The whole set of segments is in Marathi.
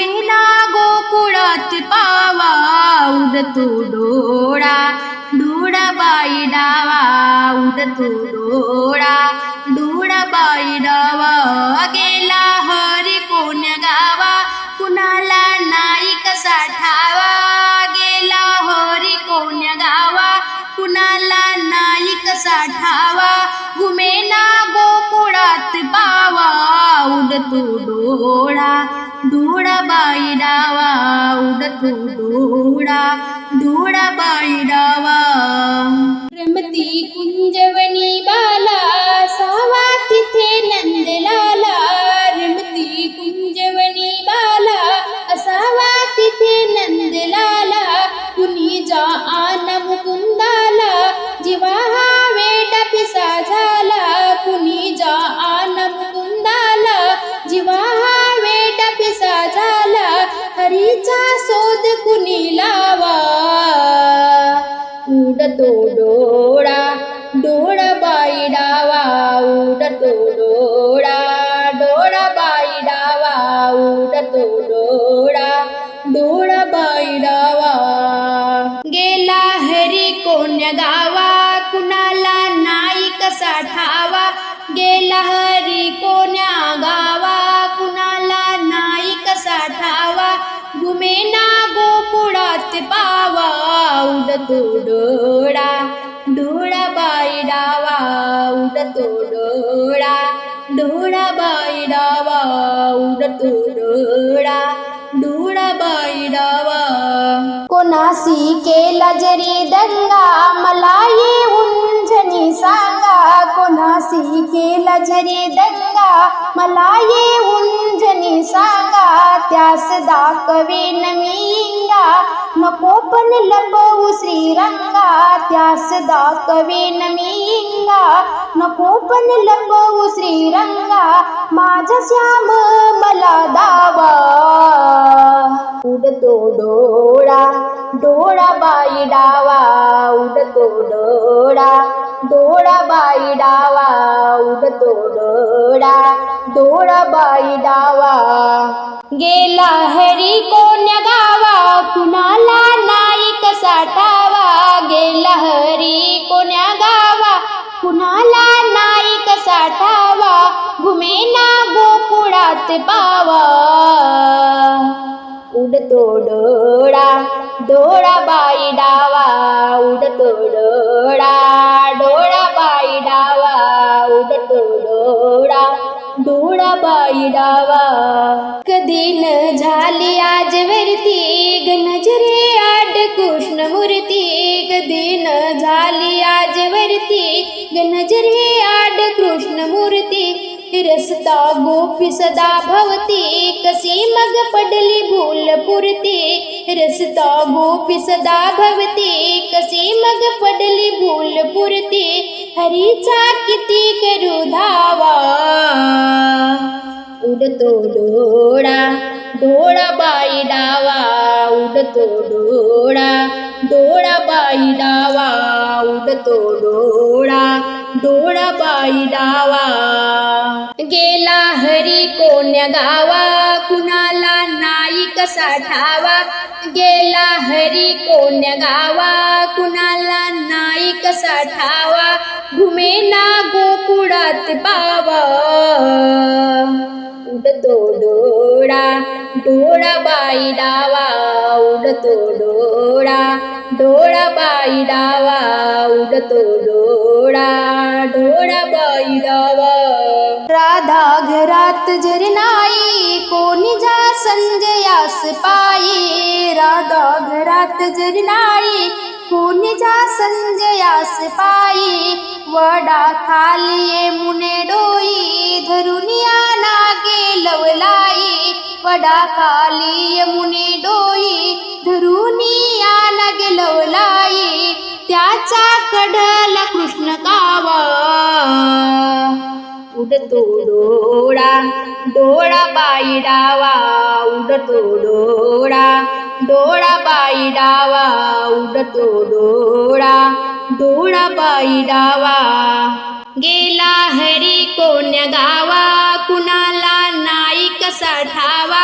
मेला गोकुळात पावा उडतो डोळा. डोळाबाई डावा उडतो डोळा. डोळाबाई डावा गेला हरी कोण गावा. कुणाला नाही कसा ठावा गेला हरी कोण गावा. कुणाला नाही कसा ठावा घुमेला गोकुळात पावा उडतो डोळा. डोळाबाई डावा उडतो डोळा डोळाबाई डावा उडतो डोळा डोळा बाई डावा उडतो डोळा डोळा बाई डावा उडतो डोळा डोळा बाई डावा. गेला हरी कोण्या गावा कुणाला नाही कसा ठावा गेला हरी कोण्या गावा पावा उडतो डोळा डोळा बाई डावा उडतो डोळा डोळा बाई डावा उडतो डोळा डोळा बाई डावा. कोणासी केला जरी दंगा मला येऊन जनी सांगा. कोणासी केला जरी दंगा मला येऊन जनी सांगा. त्यास दाखवेन मी इंगा नको पण लपवू श्रीरंगा. त्यास दाखवेन मी इंगा नको पण लपवू श्रीरंगा. माझा श्याम मला दावा. उडतो डोळा डोळा बाई डावा. उडतो डोळा डोळा बाई डावा उडतो डोळा. डोळा बाई डावा. गेला हरी कोण्या गावा कुणाला नाही साठावा गेला हरी कोण्या गावा कुणाला नाही साठावा घुमेना गोकुळात पावा उडतो डोळा डोळा बाई डावा. डावा कधी न झाली आज वरती नजरे आड कृष्ण मूर्ती कधी न झाली आज वरती नजरे आड कृष्ण मूर्ती रसता गोपी सदा भवती कशी मग पडली भूल पुरती. रस्ता गोपी सदा भवती कशी मग पडली भूल पुरती. हरीचा किती करू धावा. उडतो डोळा डोळा बाई डावा उडतो डोळा डोळा बाई डावा उडतो डोळा डोळा बाई डावा. गेला हरी कोण्या गावा कुणाला नाही कसा ठावा. गेला हरी कोण्या गावा कुणाला नाही कसा ठावा. घुमेना गोकुळात पावा उडतो डोळा डोळा बाई डावा उडतो डोळा डोळा बाई डावा उडतो डोळा डोळा बाई डावा. राधा घरात जर नाही कोणी जा संजयास पायी. राधा घरात जरी नाही कोणी जा संजयास पायी. वडा खाली मुने डोई धरुनिया नागे लवलाई वडा खाली मुने डोई धरुनिया नागे लवलाई त्याचा कडला कृष्ण कावा. उडतो डोळा डोळा बाई डावा. उडतो डोळा डोळा बाई डावा. उडतो डोळा डोळा डावा गेला हरी कोण्या गावा कुणाला नाही कसा ठावा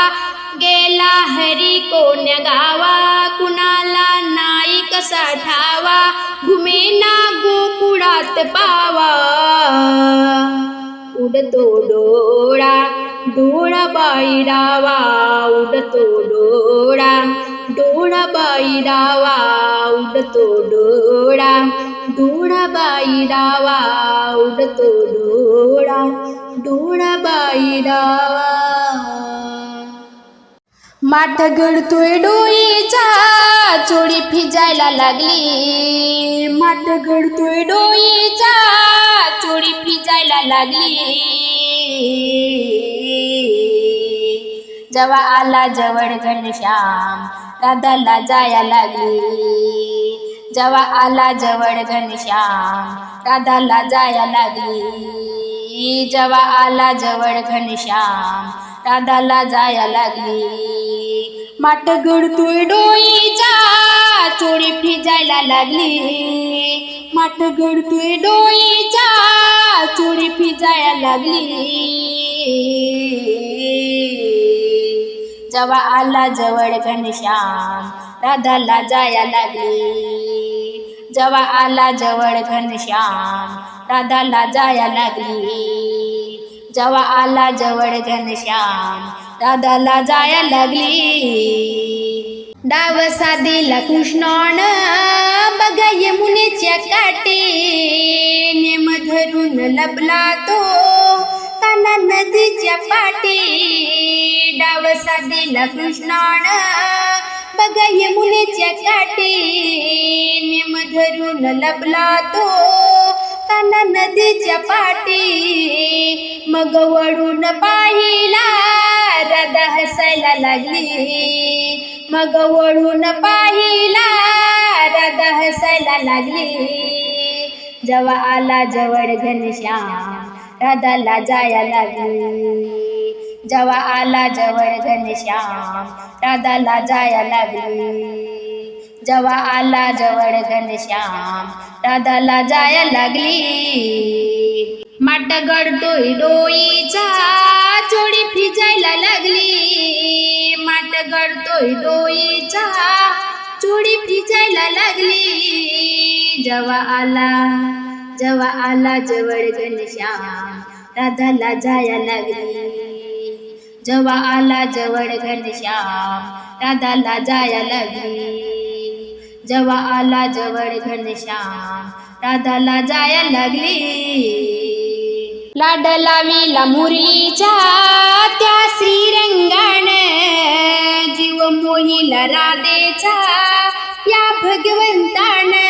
गेला हरी कोण्या गावा कुणाला नाही कसा ठावा घुमेना गोकुळात पावा. उडतो डोळा डोळा बाई डावा उडतो डोळा डोळा बाई डावा उडतो डोळा. डोळा बाई डावा उडतो डोळा. डोळा बाई डावा माठ गडतोय डोईचा चोळी फिजायला लागली. माठ गडतोय डोईचा चोळी फिजायला लागली. जवा आला जवळ घनश्याम राधाला जाया लागली. जेव्हा आला जवळ घनश्याम राधाला जाया लागली. जेव्हा आला जवळ घनश्याम राधाला जाया लागली. माट गडतोय डोईचा चोळी फिजायला लागली. माट गडतोय डोईचा चोळी फिजायला लागली. जवा आला जवळ घनश्याम राधाला जाया लागली. जवा आला जवळ घनश्याम राधाला जाया लागली. जवा आला जवळ घनश्याम राधाला जाया लागली. डाव साधीला कृष्णान बघा यमुनेच्या काटे नेम धरून लपला तो काना नदीच्या पाटी डावसा दिला कृष्णान बघा यमुनेच्या काठी. नेम धरून लपला तो काना नदीच्या पाटी मग वळून पाहिला राधा हसायला लागली. मग वळून पाहिला राधा हसायला लागली. जवा आला जवळ घनश्याम राधाला जाया लागली जेव्हा आला जवळ घनश्याम राधाला जाया लागली जेव्हा आला जवळ घनश्याम राधाला जाया लागली। माट गडतोय डोईचा चोडी फिजायला लागली। माट गडतोय डोईचा चोडी फिजायला लागली। जेव्हा आला जेव्हा आला जवळ घनश्याम राधाला जाया लागली. जेव्हा आला जवळ घनश्याम राधाला जाया लागली. जेव्हा आला जवळ घनश्याम राधाला जाया लागली. लाडला लाविला मुरलीचा त्या श्रीरंगाण जीव मोहिला राधेचा या भगवंतान.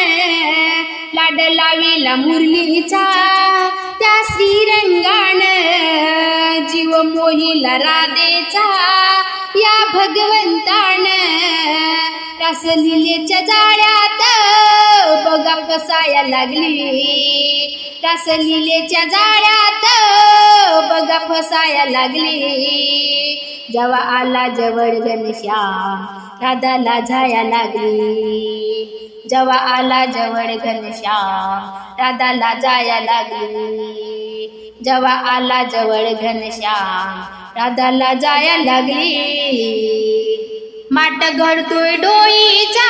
लाड लाविला मुरलीचा त्या श्रीरंगान जीव मोहिला राधेचा या भगवंतान रासलिलेच्या जाळ्यात बघा कसाया लागली. रासलीलेच्या जाळ्यात बघा फसाया लागली. जेव्हा आला जवळ घनश्याम राधाला जाया लागली. जेव्हा आला जवळ घनश्याम राधाला जाया लागली. जेव्हा आला जवळ घनश्याम राधाला जाया लागली. माट घडतोय डोईचा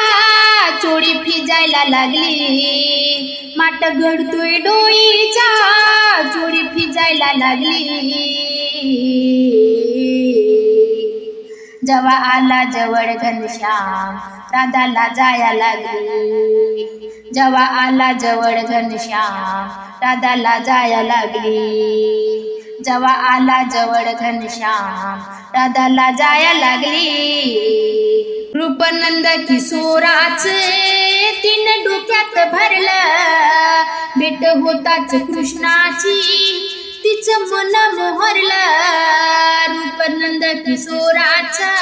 चोळी फिजायला लागली. माट घडतोय डोईचा चोळी फिजायला लागली. जेव्हा आला जवळ घनश्याम राधाला जाया लागली. जेव्हा आला जवळ घनश्याम राधाला जाया लागली. जवा आला जवळ घनश्याम राधाला जाया लागली. रूपनंद किशोराचे तीन डोक्यात भरलं. भेट होताच कृष्णाची तिचं मन मोहरला. रूपनंद किशोराचा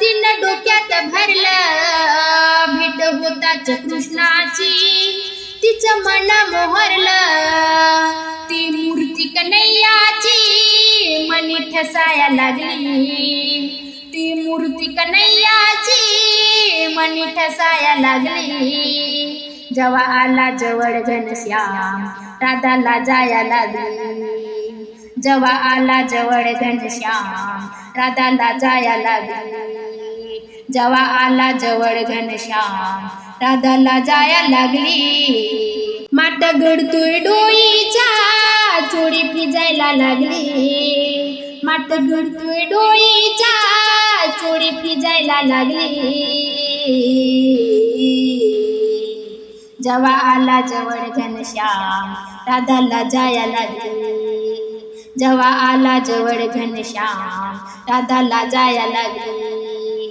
तिनं डोक्यात भरलं. भेट होताच कृष्णाची तिचं मन मोहरला. ती मूर्ती कन्हैयाची. मनी ठसाया लागली. ती मूर्ती कन्हैयाची. मनी ठसाया लागली. जेव्हा आला जवळ घनश्याम. राधाला जाया लागली. जेव्हा आला जवळ घनश्याम राधाला जाया लागली. जेव्हा आला जवळ घनश्याम राधाला जाया लागली. माट घडतोय डोईच्या चोरी फिजायला लागली. माट घडतोय डोईच्या चोरी फिजायला लागली. जेव्हा आला जवळ घनश्याम राधाला जाया लागली. जेव्हा आला जवळ घनश्याम राधाला जाया लागली.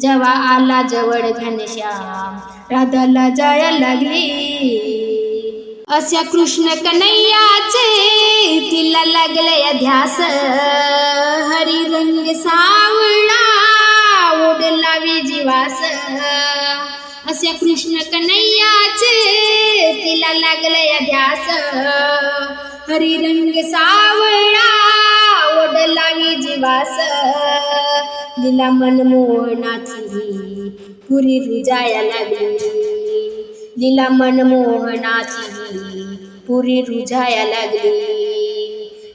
जेव्हा आला जवळ घनश्याम राधाला जाया लागली. अशा कृष्ण कन्हैयाचे तिला लागले ध्यास हरी रंग सावळा ओढला जीवास अशा कृष्ण कन्हैयाचे तिला लागले ध्यास हरी रंग सावळा ओढला जीवास. लीला मनमोहनाची पुरी रुजाया लागली. लीला मनमोहनाची पुरी रुजाया लागली.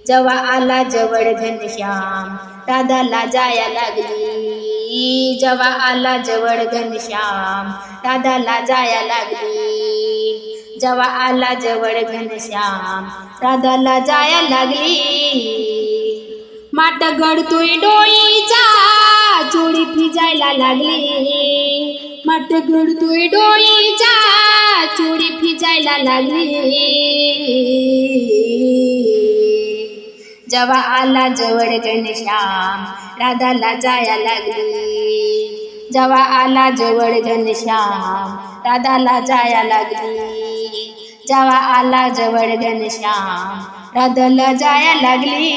जवा आला जवळ घनश्याम दादाला जाया लागली. जवा आला जवळ घनश्याम दादाला जाया लागली. जेव्हा आला जवळ घनश्याम राधाला जाया लागली. माट गडतोय डोळीचा चोळी फिजायला लागली. माट गडतोय डोळीचा चोळी फिजायला लागली. जेव्हा आला जवळ घनश्याम राधाला जाया लागली. जेव्हा आला जवळ घनश्याम राधाला जाया लागली. जेव्हा आला जवळ घनश्याम राधाला जाया लागली.